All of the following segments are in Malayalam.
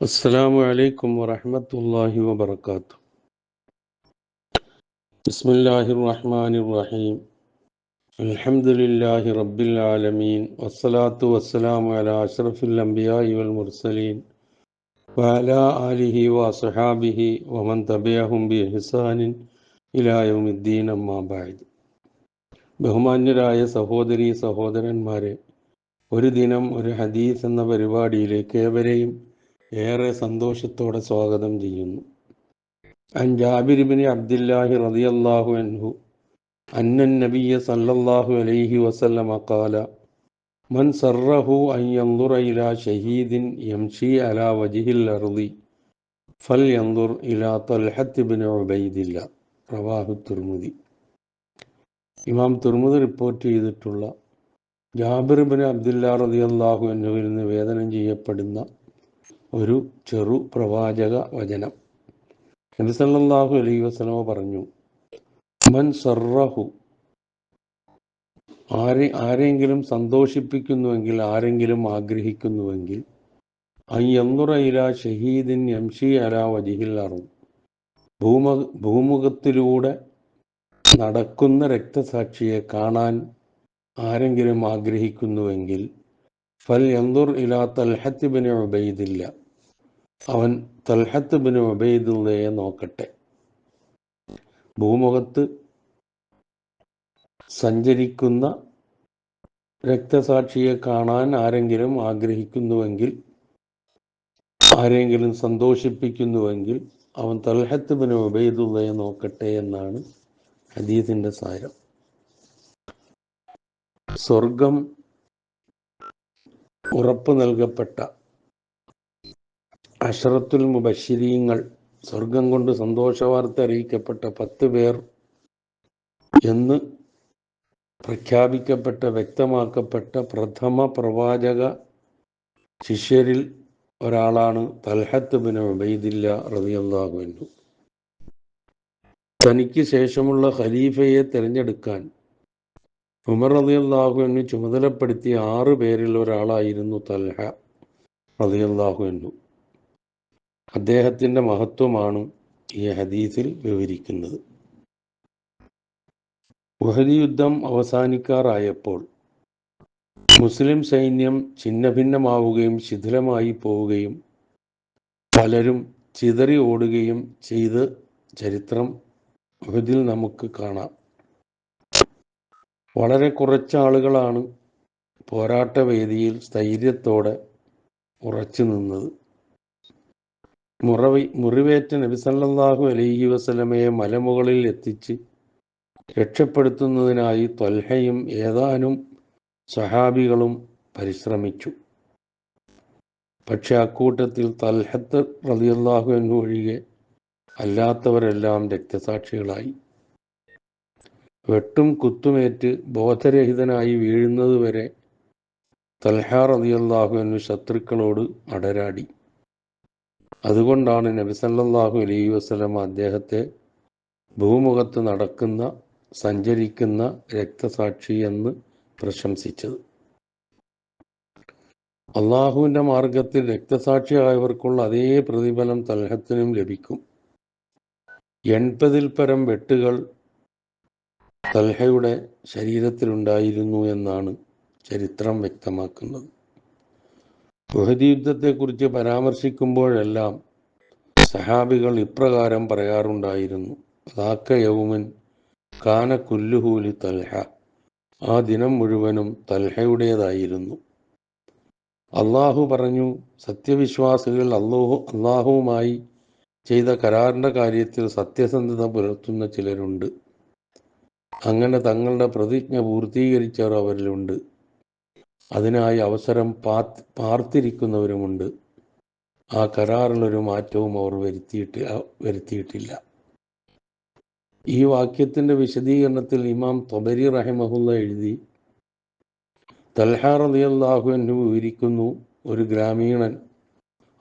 السلام عليكم ورحمة الله وبركاته بسم الله الرحمن الرحيم الحمد لله رب العالمين والصلاة والسلام على أشرف الأنبياء والمرسلين وعلى آله وصحابه ومن تبعهم بإحسان إلى يوم الدين أما بعد ബഹുമാന്യരായ സഹോദരി സഹോദരന്മാരെ ഒരു ദിനം ഒരു ഹദീസ് എന്ന പരിപാടിയിലേക്ക് ഏവരെയും ഏറെ സന്തോഷത്തോടെ സ്വാഗതം ചെയ്യുന്നു. അൻ ജാബിരിബിന് അബ്ദുല്ലാഹി റളിയല്ലാഹു അൻഹു അന്നൻ നബിയ സല്ലല്ലാഹു അലൈഹി വസല്ലമ ഖാല മൻ സർറഹു അൻ യൻദുറ ഇലാ ഷഹീദിൻ يمشي അല വജിഹിൽ അർളി ഫൽ യൻദുർ ഇലാ തൽഹത്ത് ഇബ്നു ഉബൈദില്ല. റവാഹു തുർമുദി. ഇമാം തുർമുദ് റിപ്പോർട്ട് ചെയ്തിട്ടുള്ള ജാബിർ ബിൻ അബ്ദുല്ല റളിയല്ലാഹു എന്നിവരിൽ നിന്ന് വേദനം ചെയ്യപ്പെടുന്ന ഒരു ചെറു പ്രവാചക വചനം. നബിസല്ലാഹു അലൈഹി വസല്ലമ പറഞ്ഞു മൻ സർറഹു. ആരെ ആരെങ്കിലും സന്തോഷിപ്പിക്കുന്നുവെങ്കിൽ ആരെങ്കിലും ആഗ്രഹിക്കുന്നുവെങ്കിൽ അയ്യന്നുറയില ഷഹീദിൻ യംഷി അല വജിഹിൽ ഭൂമ ഭൂമുഖത്തിലൂടെ നടക്കുന്ന രക്തസാക്ഷിയെ കാണാൻ ആരെങ്കിലും ആഗ്രഹിക്കുന്നുവെങ്കിൽ ഫൽ യന്തുർ ഇലാ തൽഹത്തിബിനെ ഉബൈദില്ല. അവൻ തൽഹത്ത് ബിൻ ഉബൈദുള്ളയെ നോക്കട്ടെ. ഭൂമുഖത്ത് സഞ്ചരിക്കുന്ന രക്തസാക്ഷിയെ കാണാൻ ആരെങ്കിലും ആഗ്രഹിക്കുന്നുവെങ്കിൽ ആരെങ്കിലും സന്തോഷിപ്പിക്കുന്നുവെങ്കിൽ അവൻ തൽഹത്ത് ബിൻ ഉബൈദുള്ളയെ നോക്കട്ടെ എന്നാണ് ഹദീസിന്റെ സാരം. സ്വർഗം ഉറപ്പ് നൽകപ്പെട്ട അഷറത്തുൽ മുബഷിരീങ്ങൾ സ്വർഗം കൊണ്ട് സന്തോഷവാർത്ത അറിയിക്കപ്പെട്ട പത്ത് പേർ എന്ന് പ്രഖ്യാപിക്കപ്പെട്ട വ്യക്തമാക്കപ്പെട്ട പ്രഥമ പ്രവാചക ശിഷ്യരിൽ ഒരാളാണ് തൽഹത്ത് ബിൻ ഉബൈദില്ല റളിയല്ലാഹു അൻഹു. തനിക്ക് ശേഷമുള്ള ഖലീഫയെ തിരഞ്ഞെടുക്കാൻ ഉമർ റളിയല്ലാഹു അൻഹു ചുമതലപ്പെടുത്തിയ ആറ് പേരിൽ ഒരാളായിരുന്നു തൽഹ റളിയല്ലാഹു അൻഹു അദ്ദേഹത്തിന്റെ മഹത്വമാണ് ഈ ഹദീസിൽ വിവരിക്കുന്നത്. ഉഹദി യുദ്ധം അവസാനിക്കാറായപ്പോൾ മുസ്ലിം സൈന്യം ഛിന്നഭിന്നമാവുകയും ശിഥിലമായി പോവുകയും പലരും ചിതറി ഓടുകയും ചെയ്ത് ചരിത്രം ഉഹദിൽ നമുക്ക് കാണാം. വളരെ കുറച്ച് ആളുകളാണ് പോരാട്ടവേദിയിൽ സ്ഥൈര്യത്തോടെ ഉറച്ചു നിന്നത്. മുറവി മുറിവേറ്റ നബിസല്ലാഹു അലൈഹി വസല്ലമയെ മലമുകളിൽ എത്തിച്ച് രക്ഷപ്പെടുത്തുന്നതിനായി ത്വൽഹയും ഏതാനും സഹാബികളും പരിശ്രമിച്ചു. പക്ഷെ അക്കൂട്ടത്തിൽ തൽഹത്ത് റളിയല്ലാഹു അൻഹു ഒഴികെ അല്ലാത്തവരെല്ലാം രക്തസാക്ഷികളായി. വെട്ടും കുത്തുമേറ്റ് ബോധരഹിതനായി വീഴുന്നതുവരെ തൽഹ റളിയല്ലാഹു അൻഹു ശത്രുക്കളോട് അടരാടി. അതുകൊണ്ടാണ് നബി സല്ലല്ലാഹു അലൈഹി വസല്ലം അദ്ദേഹത്തെ ഭൂമുഖത്ത് നടക്കുന്ന സഞ്ചരിക്കുന്ന രക്തസാക്ഷി എന്ന് പ്രശംസിച്ചത്. അള്ളാഹുവിന്റെ മാർഗത്തിൽ രക്തസാക്ഷിയായവർക്കുള്ള അതേ പ്രതിഫലം തൽഹത്തിനും ലഭിക്കും. എൺപതിൽ പരം വെട്ടുകൾ തൽഹയുടെ ശരീരത്തിലുണ്ടായിരുന്നു എന്നാണ് ചരിത്രം വ്യക്തമാക്കുന്നത്. ഉഹദി യുദ്ധത്തെക്കുറിച്ച് പരാമർശിക്കുമ്പോഴെല്ലാം സഹാബികൾ ഇപ്രകാരം പറയാറുണ്ടായിരുന്നു. ലാക്ക യൗമൻ കാന കുല്ലുഹൂലി തൽഹ. ആ ദിനം മുഴുവനും തൽഹയുടേതായിരുന്നു. അള്ളാഹു പറഞ്ഞു സത്യവിശ്വാസികൾ അള്ളാഹു അള്ളാഹുവുമായി ചെയ്ത കരാറിന്റെ കാര്യത്തിൽ സത്യസന്ധത പുലർത്തുന്ന ചിലരുണ്ട്. അങ്ങനെ തങ്ങളുടെ പ്രതിജ്ഞ പൂർത്തീകരിച്ചവർ അവരിലുണ്ട്. അതിനായി അവസരം പാർത്തിരിക്കുന്നവരുമുണ്ട്. ആ കരാറിലൊരു മാറ്റവും അവർ വരുത്തിയിട്ട് വരുത്തിയിട്ടില്ല. ഈ വാക്യത്തിന്റെ വിശദീകരണത്തിൽ ഇമാം തൊബരി റഹിമഹുല്ല എഴുതി തൽഹ റളിയല്ലാഹു അൻഹു വിവരിക്കുന്നു ഒരു ഗ്രാമീണൻ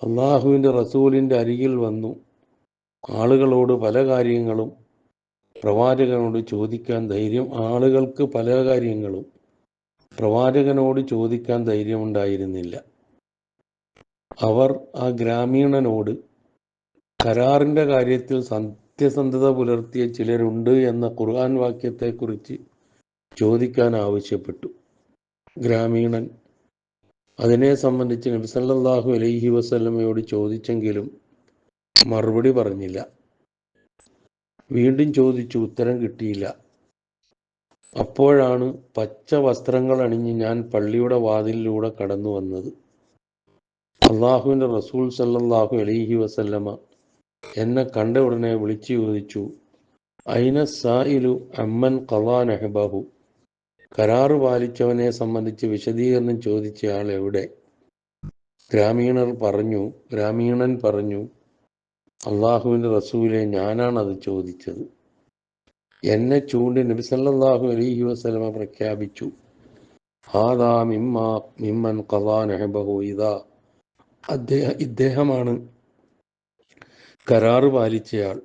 അള്ളാഹുവിന്റെ റസൂലിന്റെ അരികിൽ വന്നു ആളുകളോട് പല കാര്യങ്ങളും പ്രവാചകനോട് ചോദിക്കാൻ ധൈര്യം ആളുകൾക്ക് പല കാര്യങ്ങളും പ്രവാചകനോട് ചോദിക്കാൻ ധൈര്യമുണ്ടായിരുന്നില്ല. അവർ ആ ഗ്രാമീണനോട് കരാറിന്റെ കാര്യത്തിൽ സത്യസന്ധത പുലർത്തിയ ചിലരുണ്ട് എന്ന ഖുർആൻ വാക്യത്തെക്കുറിച്ച് ചോദിക്കാൻ ആവശ്യപ്പെട്ടു. ഗ്രാമീണൻ അതിനെ സംബന്ധിച്ച് നബിസല്ലാഹു അലൈഹി വസല്ലമയോട് ചോദിച്ചെങ്കിലും മറുപടി പറഞ്ഞില്ല. വീണ്ടും ചോദിച്ചു ഉത്തരം കിട്ടിയില്ല. അപ്പോഴാണ് പച്ച വസ്ത്രങ്ങൾ അണിഞ്ഞ് ഞാൻ പള്ളിയുടെ വാതിലിലൂടെ കടന്നു വന്നത്. അള്ളാഹുവിന്റെ റസൂൽ സല്ലാഹു അലൈഹി വസല്ലമ എന്നെ കണ്ട ഉടനെ വിളിച്ചു ചോദിച്ചു അയിന സായിലു അമ്മൻ കവാൻ അഹബാഹു കരാറ് പാലിച്ചവനെ സംബന്ധിച്ച് വിശദീകരണം ചോദിച്ചയാൾ എവിടെ? ഗ്രാമീണർ പറഞ്ഞു ഗ്രാമീണൻ പറഞ്ഞു അള്ളാഹുവിന്റെ റസൂലെ അത് ചോദിച്ചത്. എന്നെ ചൂണ്ടി നബി സല്ലല്ലാഹു അലൈഹി വസല്ലമ പ്രഖ്യാപിച്ചു. ഹാദാ മിമ്മ മിമ്മൻ ഖലാ നഹബഹു ഇതാ ഇദ്ദേഹമാണ് കരാറ് പാലിച്ചയാൾ.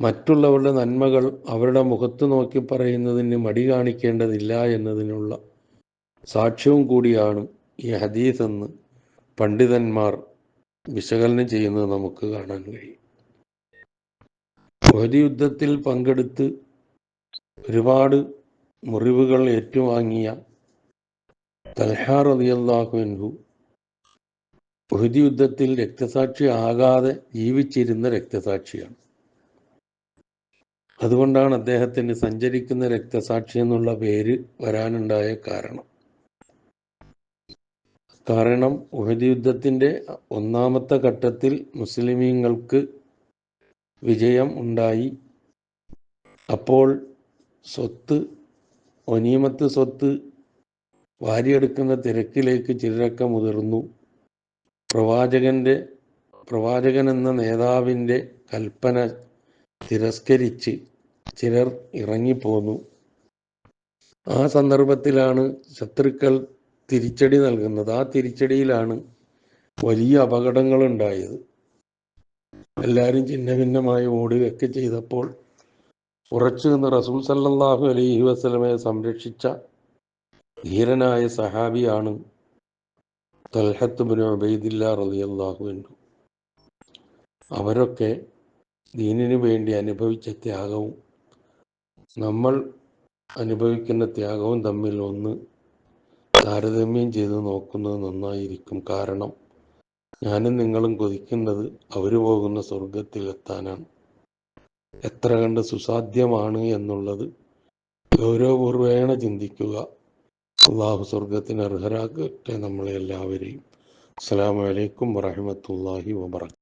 മറ്റുള്ളവരുടെ നന്മകൾ അവരുടെ മുഖത്ത് നോക്കി പറയുന്നതിന് മടി കാണിക്കേണ്ടതില്ല എന്നതിനുള്ള സാക്ഷ്യവും കൂടിയാണ് ഈ ഹദീസ് എന്ന് പണ്ഡിതന്മാർ വിശകലനം ചെയ്യുന്നത് നമുക്ക് കാണാൻ കഴിയും. ഒരു യുദ്ധത്തിൽ പങ്കെടുത്ത് ഒരുപാട് മുറിവുകൾ ഏറ്റുവാങ്ങിയ തൽഹാർ റളിയല്ലാഹു അൻഹു ഉഹദ് യുദ്ധത്തിൽ രക്തസാക്ഷി ആകാതെ ജീവിച്ചിരുന്ന രക്തസാക്ഷിയാണ്. അതുകൊണ്ടാണ് അദ്ദേഹത്തിന് സഞ്ചരിക്കുന്ന രക്തസാക്ഷി എന്നുള്ള പേര് വരാനുണ്ടായ കാരണം. കാരണം ഉഹദ് യുദ്ധത്തിന്റെ ഒന്നാമത്തെ ഘട്ടത്തിൽ മുസ്ലിമീങ്ങൾക്ക് വിജയം ഉണ്ടായി. അപ്പോൾ സ്വത്ത് ഒനീമത്ത് സ്വത്ത് വാരിയെടുക്കുന്ന തിരക്കിലേക്ക് ചിലരൊക്കെ മുതിർന്നു. പ്രവാചകന്റെ പ്രവാചകൻ എന്ന നേതാവിന്റെ കൽപ്പന തിരസ്കരിച്ച് ചിലർ ഇറങ്ങിപ്പോന്നു. ആ സന്ദർഭത്തിലാണ് ശത്രുക്കൾ തിരിച്ചടി നൽകുന്നത്. ആ തിരിച്ചടിയിലാണ് വലിയ അപകടങ്ങൾ ഉണ്ടായത് എല്ലാവരും ചിഹ്ന ഭിന്നമായി ഓടുകയൊക്കെ ചെയ്തപ്പോൾ ഉറച്ചു നിന്ന് റസൂൽ സല്ലാഹു അലൈഹി വസ്ലമയെ സംരക്ഷിച്ച ധീരനായ സഹാബിയാണ് തൽഹത്ത് ബിൻ ഉബൈദില്ല റളിയല്ലാഹു അൻഹു. അവരൊക്കെ ദീനിനു വേണ്ടി അനുഭവിച്ച ത്യാഗവും നമ്മൾ അനുഭവിക്കുന്ന ത്യാഗവും തമ്മിൽ ഒന്ന് താരതമ്യം ചെയ്ത് നോക്കുന്നത് നന്നായിരിക്കും. കാരണം ഞാനും നിങ്ങളും കൊതിക്കുന്നത് അവർ പോകുന്ന സ്വർഗത്തിലെത്താനാണ് എത്ര കണ്ട് സുസാധ്യമാണ് എന്നുള്ളത് ഗൗരവപൂർവേണ ചിന്തിക്കുക. അള്ളാഹു സ്വർഗത്തിന് അർഹരാക്കട്ടെ നമ്മളെ എല്ലാവരെയും അസ്സാം വലൈക്കും വറഹ്മത്തുള്ളാഹി വബറകാതുഹു